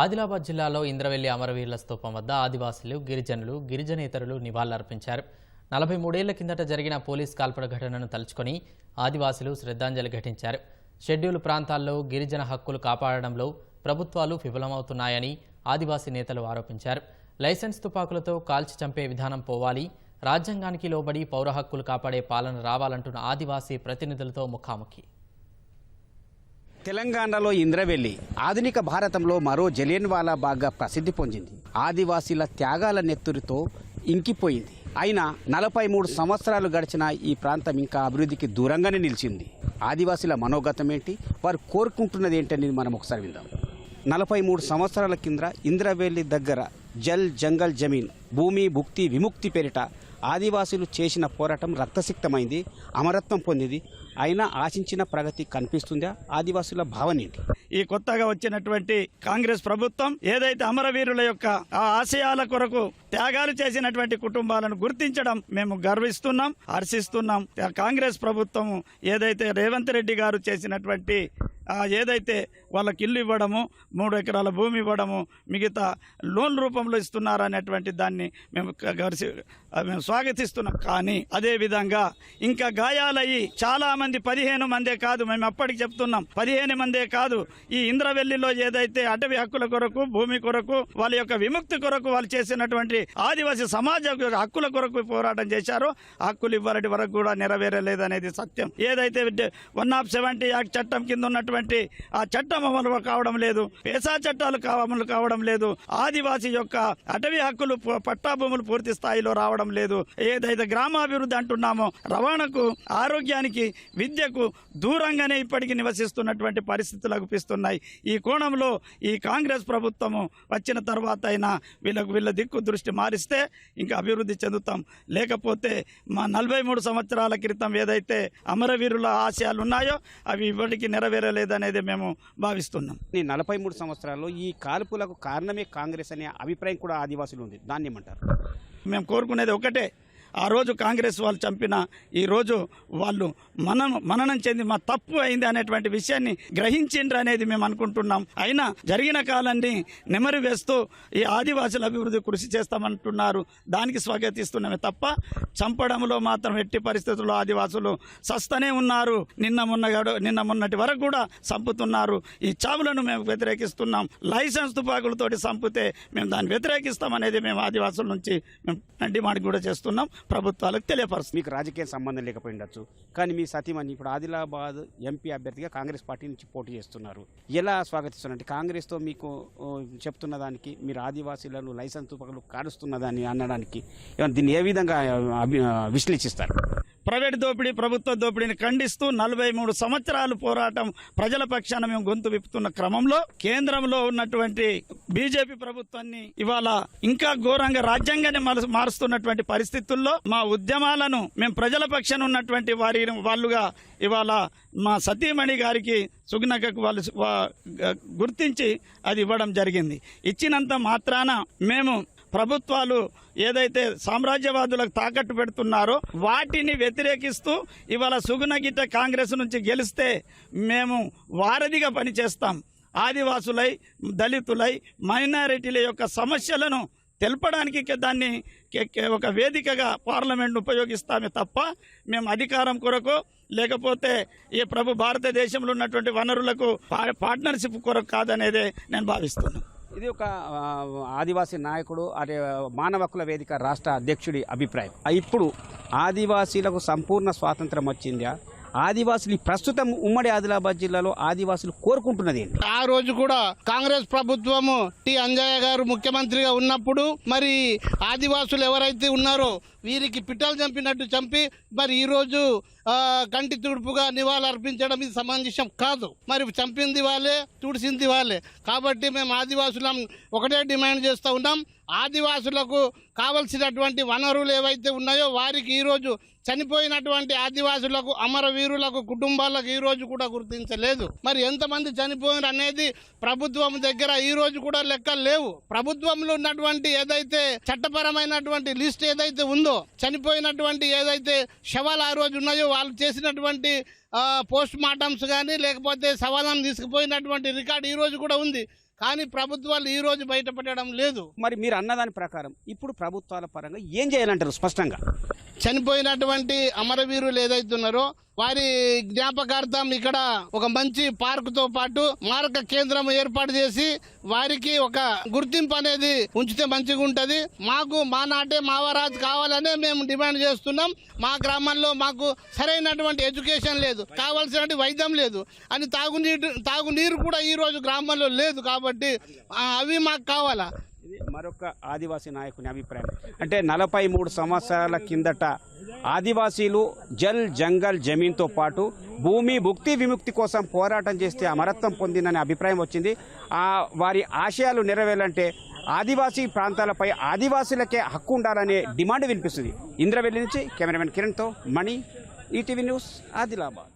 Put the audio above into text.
ఆదిలాబాద్ జిల్లాలో ఇంద్రవెల్లి అమరవీరుల స్తూపం వద్ద ఆదివాసులు గిరిజనులు గిరిజనేతరులు నివాళులర్పించారు. నలభై మూడేళ్ళ కిందట జరిగిన పోలీస్ కాల్పుల ఘటనను తలుచుకొని ఆదివాసులు శ్రద్ధాంజలి ఘటించారు. షెడ్యూల్ ప్రాంతాల్లో గిరిజన హక్కులు కాపాడడంలో ప్రభుత్వాలు విఫలమవుతున్నాయని ఆదివాసీ నేతలు ఆరోపించారు. లైసెన్స్ తుపాకులతో కాల్చి చంపే విధానం పోవాలి రాజ్యాంగానికి లోబడి పౌర హక్కులు కాపాడే పాలన రావాలంటున్న ఆదివాసీ ప్రతినిధులతో ముఖాముఖి. తెలంగాణలో ఇంద్రవెల్లి ఆధునిక భారతంలో మరో జలియన్వాలా బాగా ప్రసిద్ధి పొందింది. ఆదివాసీల త్యాగాల నెత్తురితో ఇంకిపోయింది. అయినా నలభై మూడు సంవత్సరాలు గడిచిన ఈ ప్రాంతం ఇంకా అభివృద్ధికి దూరంగానే నిలిచింది. ఆదివాసీల మనోగతం ఏంటి? వారు కోరుకుంటున్నది ఏంటని మనం ఒకసారి విందాం. నలభై మూడు సంవత్సరాల కింద ఇంద్రవెల్లి దగ్గర జల్ జంగల్ జమీన్ భూమి భుక్తి విముక్తి పేరిట ఆదివాసులు చేసిన పోరాటం రక్తసిక్తమైంది అమరత్వం పొందింది. అయినా ఆశించిన ప్రగతి కనిపిస్తుందా? ఆదివాసుల భావన ఏంటి? ఈ కొత్తగా వచ్చినటువంటి కాంగ్రెస్ ప్రభుత్వం ఏదైతే అమరవీరుల యొక్క ఆ ఆశయాల కొరకు త్యాగాలు చేసినటువంటి కుటుంబాలను గుర్తించడం మేము గర్విస్తున్నాం హర్షిస్తున్నాం. కాంగ్రెస్ ప్రభుత్వం ఏదైతే రేవంత్ రెడ్డి గారు చేసినటువంటి ఏదైతే వాళ్ళకి ఇల్లు ఇవ్వడము మూడు ఎకరాల భూమి ఇవ్వడము మిగతా లోన్ రూపంలో ఇస్తున్నారు అనేటువంటి దాన్ని మేము గరిసి మేము స్వాగతిస్తున్నాం. కానీ అదే విధంగా ఇంకా గాయాలయ్యి చాలామంది పదిహేను మందే కాదు మేము అప్పటికి చెప్తున్నాం పదిహేను మందే కాదు ఈ ఇంద్రవెల్లిలో ఏదైతే అటవీ హక్కుల కొరకు భూమి కొరకు వాళ్ళ యొక్క విముక్తి కొరకు వాళ్ళు చేసినటువంటి ఆదివాసీ సమాజ హక్కుల కొరకు పోరాటం చేశారో హక్కులు ఇవ్వరటి వరకు కూడా నెరవేరలేదనేది సత్యం. ఏదైతే వన్ ఆఫ్ సెవెంటీ యాక్ట్ చట్టం కింద ఉన్నటువంటి ఆ చట్టం అమలు కావడం లేదు. పేసా చట్టాలు అమలు కావడం లేదు. ఆదివాసీ యొక్క అటవీ హక్కులు పట్టా భూములు పూర్తి స్థాయిలో రావడం లేదు. ఏదైతే గ్రామాభివృద్ధి అంటున్నామో రవాణాకు ఆరోగ్యానికి విద్యకు దూరంగానే ఇప్పటికీ నివసిస్తున్నటువంటి పరిస్థితులు అగుపిస్తున్నాయి. ఈ కోణంలో ఈ కాంగ్రెస్ ప్రభుత్వము వచ్చిన తర్వాత అయినా వీళ్ళకు వీళ్ళ దిక్కు దృష్టి మారిస్తే ఇంకా అభివృద్ధి చెందుతాం. లేకపోతే మా నలభై మూడు సంవత్సరాల క్రితం ఏదైతే అమరవీరుల ఆశయాలు ఉన్నాయో అవి ఇప్పటికీ నెరవేరలేదనేది మేము భావిస్తున్నాం. ఈ నలభై మూడు సంవత్సరాల్లో ఈ కాల్పులకు కారణమే కాంగ్రెస్ అనే అభిప్రాయం కూడా ఆదివాసులు ఉంది. దాన్ని ఏమంటారు? మేము కోరుకునేది ఒకటే ఆ రోజు కాంగ్రెస్ వాళ్ళు చంపిన ఈరోజు వాళ్ళు మనం మననం చెంది మా తప్పు అయింది అనేటువంటి విషయాన్ని గ్రహించిండ్రు అనేది మేము అనుకుంటున్నాం. అయినా జరిగిన కాలాన్ని నెమరు వేస్తూ ఈ ఆదివాసుల అభివృద్ధి కృషి చేస్తామంటున్నారు. దానికి స్వాగతిస్తున్నామే తప్ప చంపడంలో మాత్రం ఎట్టి పరిస్థితుల్లో ఆదివాసులు సస్తనే ఉన్నారు. నిన్న మొన్న నిన్న మొన్నటి వరకు కూడా చంపుతున్నారు. ఈ చావులను మేము వ్యతిరేకిస్తున్నాం. లైసెన్స్ తుపాకులతోటి చంపితే మేము దాన్ని వ్యతిరేకిస్తాం అనేది మేము ఆదివాసుల నుంచి మేము డిమాండ్ కూడా చేస్తున్నాం. ప్రభుత్వాలకు తెలియపరుస్తుంది. మీకు రాజకీయ సంబంధం లేకపోయి ఉండొచ్చు. కానీ మీ సతీమణి ఇప్పుడు ఆదిలాబాద్ ఎంపీ అభ్యర్థిగా కాంగ్రెస్ పార్టీ నుంచి పోటీ చేస్తున్నారు. ఎలా స్వాగతిస్తున్నారంటే కాంగ్రెస్తో మీకు చెప్తున్న దానికి మీరు ఆదివాసీలను లైసెన్స్ తుపాకులు కాడుస్తున్నదాన్ని అనడానికి దీన్ని ఏ విధంగా అభి- విశ్లేషిస్తారు? ప్రైవేట్ దోపిడీ ప్రభుత్వ దోపిడీని ఖండిస్తూ నలభై మూడు సంవత్సరాలు పోరాటం ప్రజల పక్షాన మేము గొంతు విప్పుతున్న క్రమంలో కేంద్రంలో ఉన్నటువంటి బీజేపీ ప్రభుత్వాన్ని ఇవాళ ఇంకా ఘోరంగా రాజ్యాంగాన్ని మారుస్తున్నటువంటి పరిస్థితుల్లో మా ఉద్యమాలను మేము ప్రజల పక్షాన ఉన్నటువంటి వారి వాళ్ళుగా ఇవాళ మా సతీమణి గారికి సుగ్నకకు వాళ్ళు గుర్తించి అది ఇవ్వడం జరిగింది. ఇచ్చినంత మాత్రాన మేము ప్రభుత్వాలు ఏదైతే సామ్రాజ్యవాదులకు తాకట్టు పెడుతున్నారో వాటిని వ్యతిరేకిస్తూ ఇవాళ సుగుణగిట్ట కాంగ్రెస్ నుంచి గెలిస్తే మేము వారధిగా పనిచేస్తాం. ఆదివాసులై దళితులై మైనారిటీల యొక్క సమస్యలను తెలపడానికి దాన్ని కే- ఒక వేదికగా పార్లమెంట్ ఉపయోగిస్తామే తప్ప మేము అధికారం కొరకు లేకపోతే ఈ ప్రభు భారతదేశంలో ఉన్నటువంటి వనరులకు పార్ట్నర్షిప్ కొరకు కాదనేదే నేను భావిస్తున్నాను. ఇది ఒక ఆదివాసీ నాయకుడు అదే మానవ హక్కుల వేదిక రాష్ట్ర అధ్యక్షుడి అభిప్రాయం. ఇప్పుడు ఆదివాసీలకు సంపూర్ణ స్వాతంత్రం వచ్చిందా? ఆదివాసులు ప్రస్తుతం ఉమ్మడి ఆదిలాబాద్ జిల్లాలో ఆదివాసులు కోరుకుంటున్నది ఆ రోజు కూడా కాంగ్రెస్ ప్రభుత్వము టి. అంజయ్య గారు ముఖ్యమంత్రిగా ఉన్నప్పుడు మరి ఆదివాసులు ఎవరైతే ఉన్నారో వీరికి పిట్టలు చంపినట్టు చంపి మరి ఈరోజు కంటి తుడుపుగా నివాళులు అర్పించడం ఇది సమంజసం కాదు. మరి చంపింది వాళ్ళే తుడిసింది వాళ్ళే. కాబట్టి మేము ఆదివాసులం ఒకటే డిమాండ్ చేస్తూ ఉన్నాం. ఆదివాసులకు కావలసినటువంటి వనరులు ఏవైతే ఉన్నాయో వారికి ఈరోజు చనిపోయినటువంటి ఆదివాసులకు అమరవీరులకు కుటుంబాలకు ఈ రోజు కూడా గుర్తించలేదు. మరి ఎంతమంది చనిపోయారు అనేది ప్రభుత్వం దగ్గర ఈ రోజు కూడా లెక్కలు లేవు. ప్రభుత్వంలో ఉన్నటువంటి ఏదైతే చట్టపరమైనటువంటి లిస్ట్ ఏదైతే ఉందో ఉందో చనిపోయినటువంటి ఏదైతే శవాలు ఆ రోజు ఉన్నాయో వాళ్ళు చేసినటువంటి పోస్ట్ మార్టమ్స్ కానీ లేకపోతే సవాలను తీసుకుపోయినటువంటి రికార్డు ఈ రోజు కూడా ఉంది. కానీ ప్రభుత్వాలు ఈ రోజు బయటపడడం లేదు. మరి మీరు అన్నదాని ప్రకారం ఇప్పుడు ప్రభుత్వాల పరంగా ఏం చేయాలంటారు స్పష్టంగా? చనిపోయినటువంటి అమరవీరులు ఏదైతే ఉన్నారో వారి జ్ఞాపకార్థం ఇక్కడ ఒక మంచి పార్కుతో పాటు మారక కేంద్రం ఏర్పాటు చేసి వారికి ఒక గుర్తింపు అనేది ఉంచితే మంచిగా ఉంటది. మాకు మా నాటే మావరాజు కావాలనే మేము డిమాండ్ చేస్తున్నాం. మా గ్రామంలో మాకు సరైనటువంటి ఎడ్యుకేషన్ లేదు కావాల్సినటువంటి వైద్యం లేదు. అని తాగునీరు తాగునీరు కూడా ఈ రోజు గ్రామంలో లేదు కాబట్టి అవి మాకు కావాలా? అనేది మరొక ఆదివాసీ నాయకుని అభిప్రాయం. అంటే నలభై మూడు సంవత్సరాల కిందట ఆదివాసీలు జల్ జంగల్ జమీన్తో పాటు భూమి భుక్తి విముక్తి కోసం పోరాటం చేస్తే అమరత్వం పొందిందనే అభిప్రాయం వచ్చింది. ఆ వారి ఆశయాలు నెరవేరాలంటే ఆదివాసీ ప్రాంతాలపై ఆదివాసీలకే హక్కు ఉండాలనే డిమాండ్ వినిపిస్తుంది. ఇంద్రవెల్లి నుంచి కెమెరామెన్ కిరణ్తో మణి ఈటీవీ న్యూస్ ఆదిలాబాద్.